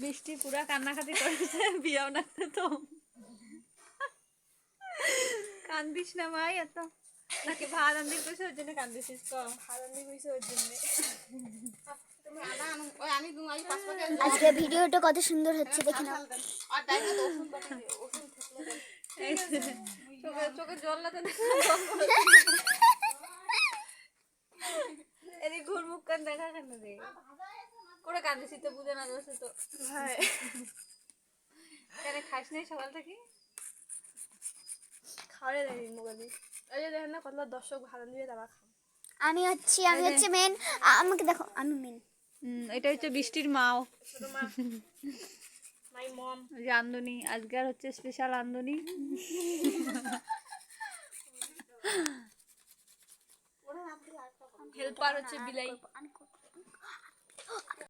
বৃষ্টি পুরা কান্নাকাটি করেছে বিয়াও নাচতে তো। কান্দিস না ভাই এত। নাকি ভাত আনতে কইছে ওই জন্য কান্দিছিস ক? ভাত আনতে কইছে ওই জন্য আজকে ভিডিওটা কত সুন্দর হচ্ছে দেখে নাও। চোখে জল লাগে এদিকে ঘুর মুখ কান দেখা কেন রে করে তো বুঝে না যাচ্ছে তো। হ্যাঁ কেন খাস নাই সকাল থেকে? খাওয়ারে দেয়নি মোবাইলে এই যে দেখেন না কত দর্শক ভালো দিয়ে তারা খান আমি হচ্ছি আমি হচ্ছে মেন আমাকে দেখো আমি মেন এটা হচ্ছে বৃষ্টির মাও। মাই মম ওই যে আন্দনি আজকে আর হচ্ছে স্পেশাল আন্দনি। হেল্পার হচ্ছে বিলাই।